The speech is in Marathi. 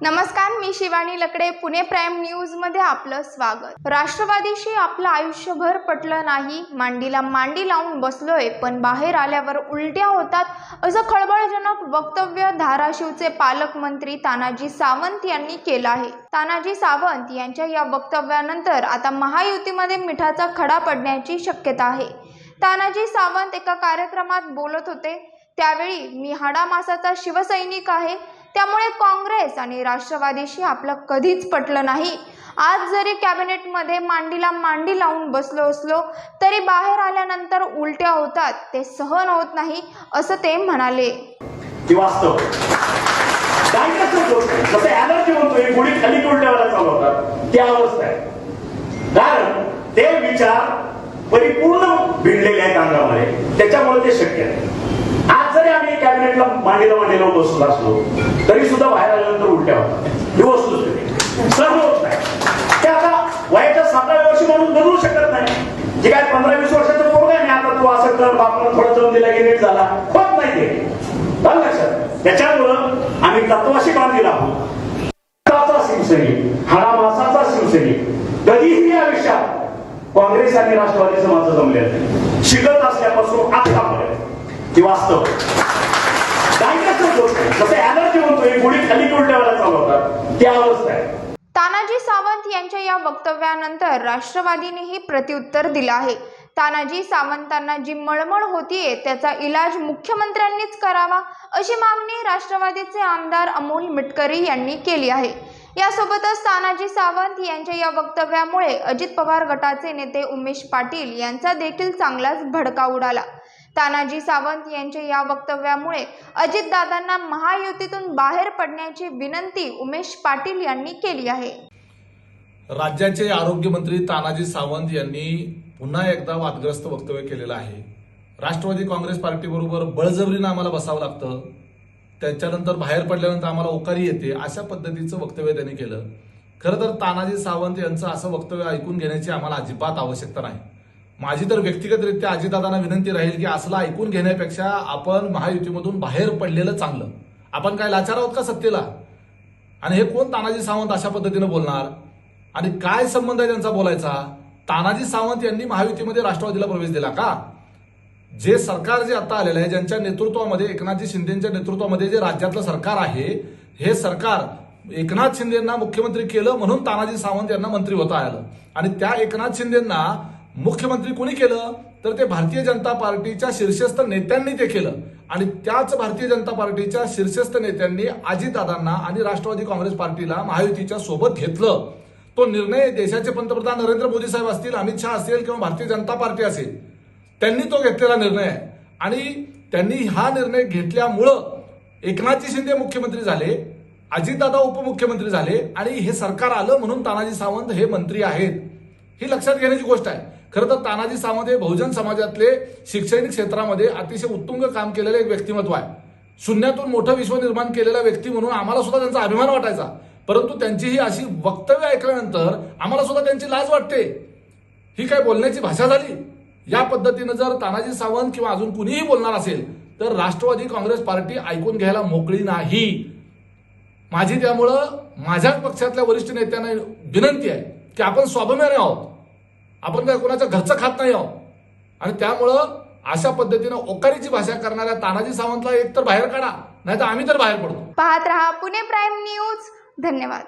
नमस्कार मी शिवानी लकडे पुणे प्राईम न्यूजमध्ये आपलं स्वागत. राष्ट्रवादीशी आपलं आयुष्यभर पटलं नाही. मांडीला मांडी लावून बसलोय पण बाहेर आल्यावर उलट्या होतात असं खळबळजनक वक्तव्य धाराशिवचे पालकमंत्री तानाजी सावंत यांनी केलं आहे. तानाजी सावंत यांच्या या वक्तव्यानंतर आता महायुतीमध्ये मिठाचा खडा पडण्याची शक्यता आहे. तानाजी सावंत एका कार्यक्रमात बोलत होते. त्यावेळी मी हाडामासाचा शिवसैनिक आहे. त्यामुळे काँग्रेस आणि राष्ट्रवादीशी आपलं कधीच पटलं नाही. आज जरी कॅबिनेटमध्ये मांडीला मांडी लावून बसलो असलो तरी बाहेर आल्यानंतर उलट्या होतात ते सहन होत नाही असं ते म्हणाले. कारण ते विचार परिपूर्ण भिडलेले आहेत अंगामध्ये. त्याच्यामुळे ते शक्य आहे कॅबिनेटला मांडीला मांडीला बसलो असलो तरी सुद्धा बाहेर आल्यानंतर उलट्या होतात ही वस्तू सर्व होत नाही ते आता वयाच्या सातव्या वर्षी म्हणून बदलू शकत नाही. जे काय पंधरा वीस वर्षाचं पोरग आहे आता तू असं कर बापानं थोडं जाऊन दिला की नीट झाला. होत नाही ते. लक्षात. त्याच्यामुळं आम्ही तत्वाशी बांधलेला आहोत. रक्ताचा शिवसैनिक हाडा मासाचा शिवसैनिक कधीही आयुष्यात काँग्रेस आणि राष्ट्रवादीचं माझं जमले शिकत असल्यापासून आतापर्यंत ती वास्तव. जसं एनर्जी खाली चालवतात अवस्था आहे. तानाजी सावंत यांच्या या वक्तव्यानंतर राष्ट्रवादीनेही प्रत्युत्तर दिलं आहे. तानाजी सावंतांना जी मळमळ होतीये त्याचा इलाज मुख्यमंत्र्यांनीच करावा अशी मागणी राष्ट्रवादीचे आमदार अमोल मिटकरी यांनी केली आहे. यासोबतच तानाजी सावंत यांच्या या वक्तव्यामुळे अजित पवार गटाचे नेते उमेश पाटील यांचा देखील चांगलाच भडका उडाला. तानाजी सावंत यांच्या या वक्तव्यामुळे अजितदादांना महायुतीतून बाहेर पडण्याची विनंती उमेश पाटील यांनी केली आहे. राज्याचे आरोग्यमंत्री तानाजी सावंत यांनी पुन्हा एकदा वादग्रस्त वक्तव्य केलेलं आहे. राष्ट्रवादी काँग्रेस पार्टीबरोबर बळजबरीनं आम्हाला बसावं लागतं. त्याच्यानंतर बाहेर पडल्यानंतर आम्हाला ओकारी येते अशा पद्धतीचं वक्तव्य त्यांनी केलं. खरं तर तानाजी सावंत यांचं असं वक्तव्य ऐकून घेण्याची आम्हाला अजिबात आवश्यकता नाही. माझी तर व्यक्तिगतरित्या अजितदादांना विनंती राहील की असलं ऐकून घेण्यापेक्षा आपण महायुतीमधून बाहेर पडलेलं चांगलं. आपण काय लाचार आहोत का सत्तेला? आणि हे कोण तानाजी सावंत अशा पद्धतीनं बोलणार? आणि काय संबंध आहे त्यांचा बोलायचा? तानाजी सावंत यांनी महायुतीमध्ये राष्ट्रवादीला प्रवेश दिला का? जे सरकार जे आता आलेलं आहे ज्यांच्या नेतृत्वामध्ये एकनाथजी शिंदेच्या नेतृत्वामध्ये जे राज्यातलं सरकार आहे हे सरकार एकनाथ शिंदेना मुख्यमंत्री केलं म्हणून तानाजी सावंत यांना मंत्री होता आलं. आणि त्या एकनाथ शिंदेना मुख्यमंत्री कोणी केलं? तर ते भारतीय जनता पार्टीच्या शीर्षस्थ नेत्यांनी ते केलं. आणि त्याच भारतीय जनता पार्टीच्या शीर्षस्थ नेत्यांनी अजितदादांना आणि राष्ट्रवादी काँग्रेस पार्टीला महायुतीच्या सोबत घेतलं. तो निर्णय देशाचे पंतप्रधान नरेंद्र मोदी साहेब असतील अमित शहा असतील किंवा भारतीय जनता पार्टी असेल त्यांनी तो घेतलेला निर्णय आहे. आणि त्यांनी हा निर्णय घेतल्यामुळं एकनाथजी शिंदे मुख्यमंत्री झाले अजितदादा उपमुख्यमंत्री झाले आणि हे सरकार आलं म्हणून तानाजी सावंत हे मंत्री आहेत. ही लक्षात घेण्याची गोष्ट आहे. खरं तर तानाजी सामंत हे बहुजन समाजातले शैक्षणिक क्षेत्रामध्ये अतिशय उत्तुंग काम केलेलं एक व्यक्तिमत्व आहे. शून्यातून मोठं विश्व निर्माण केलेला व्यक्ती म्हणून आम्हाला सुद्धा त्यांचा अभिमान वाटायचा. परंतु त्यांची ही अशी वक्तव्य ऐकल्यानंतर आम्हाला सुद्धा त्यांची लाज वाटते. ही काय बोलण्याची भाषा झाली? या पद्धतीनं जर तानाजी सावंत किंवा अजून कुणीही बोलणार असेल तर राष्ट्रवादी काँग्रेस पार्टी ऐकून घ्यायला मोकळी नाही. माझी त्यामुळं माझ्याच पक्षातल्या वरिष्ठ नेत्यांना विनंती आहे की आपण स्वाभिमानी आहोत. आपण काय कोणाचं घरचं खात नाही आहोत आणि त्यामुळं अशा पद्धतीनं ओकारीची भाषा करणाऱ्या तानाजी सावंतला एक तर बाहेर काढा नाही तर आम्ही तर बाहेर पडतो. पाहत रहा पुणे प्राईम न्यूज. धन्यवाद.